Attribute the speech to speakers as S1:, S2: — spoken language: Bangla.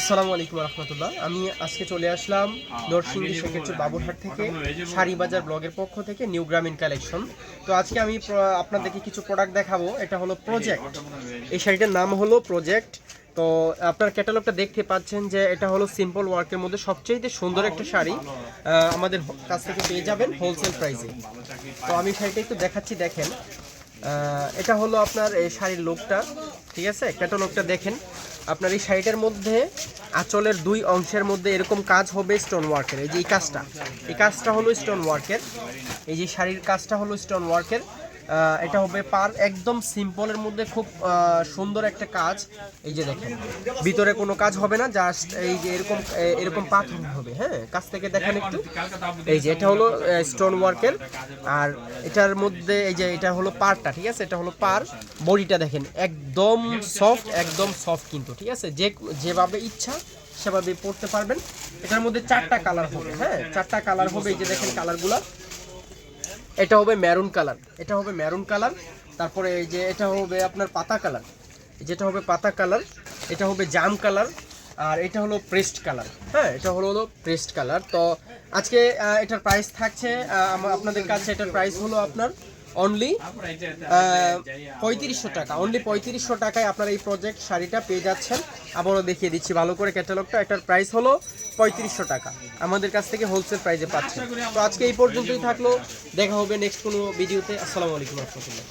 S1: আসসালামু আলাইকুম রহমতুল্লাহ। আমি আজকে চলে আসলাম নরসিংদী সেক্ষেত্রে বাবুরহাট থেকে শাড়ি বাজার ব্লগের পক্ষ থেকে নিউ গ্রামীণ কালেকশন তো আজকে আমি আপনাদেরকে কিছু প্রোডাক্ট দেখাবো। এটা হলো প্রজেক্ট এই শাড়িটার নাম হলো প্রজেক্ট তো আপনার ক্যাটালগটা দেখতে পাচ্ছেন যে এটা হলো সিম্পল ওয়ার্কের মধ্যে সবচেয়ে সুন্দর একটা শাড়ি। আমাদের কাছ থেকে পেয়ে যাবেন হোলসেল প্রাইসে তো আমি শাড়িটা একটু দেখাচ্ছি দেখেন। এটা হলো আপনার এই শাড়ির লোকটা ঠিক আছে? ক্যাটালগটা দেখেন। আপনার এই শাড়িটার মধ্যে আঁচলের দুই অংশের মধ্যে এরকম কাজ হবে স্টোন ওয়ার্কের এই যে এই কাজটা। এই কাজটা হলো স্টোন ওয়ার্কের এই যে শাড়ির কাজটা হলো স্টোন ওয়ার্কের এটা হবে পার একদম সিম্পলের মধ্যে খুব সুন্দর একটা কাজ। এই যে দেখেন, ভিতরে কোনো কাজ হবে না জাস্ট এই যে এরকম এরকম পাথর হবে হ্যাঁ? কাছ থেকে দেখেন একটু। এই যে এটা হলো স্টোন ওয়ার্কের আর এটার মধ্যে এই যে এটা হলো পারটা ঠিক আছে? এটা হলো পার বডিটা দেখেন, একদম সফট একদম সফট কিন্তু, ঠিক আছে? যে, যেভাবে ইচ্ছা সেভাবে পড়তে পারবেন। এটার মধ্যে চারটা কালার হবে হ্যাঁ? চারটা কালার হবে, এই যে দেখেন কালারগুলা এটা হবে ম্যারুন কালার এটা হবে ম্যারুন কালার তারপরে এই যে এটা হবে আপনার পাতা কালার যেটা হবে পাতা কালার এটা হবে জাম কালার আর এটা হলো প্রেস্ট কালার হ্যাঁ এটা হলো হলো প্রেস্ট কালার তো আজকে এটার প্রাইস থাকছে আপনাদের কাছে এটার প্রাইস হলো আপনার অনলি পঁয়ত্রিশশো টাকা। অনলি পঁয়ত্রিশশো টাকায় আপনারা এই প্রজেক্ট শাড়িটা পেয়ে যাচ্ছেন। আবারও দেখিয়ে দিচ্ছি ভালো করে ক্যাটালগটা এটার প্রাইস হলো পঁয়ত্রিশশো টাকা। আমাদের কাছ থেকে হোলসেল প্রাইসে পাচ্ছেন। তো আজকে এই পর্যন্তই থাকল। দেখা হবে নেক্সট কোনো ভিডিওতে আসসালামু আলাইকুম রহমতুল্লাহ।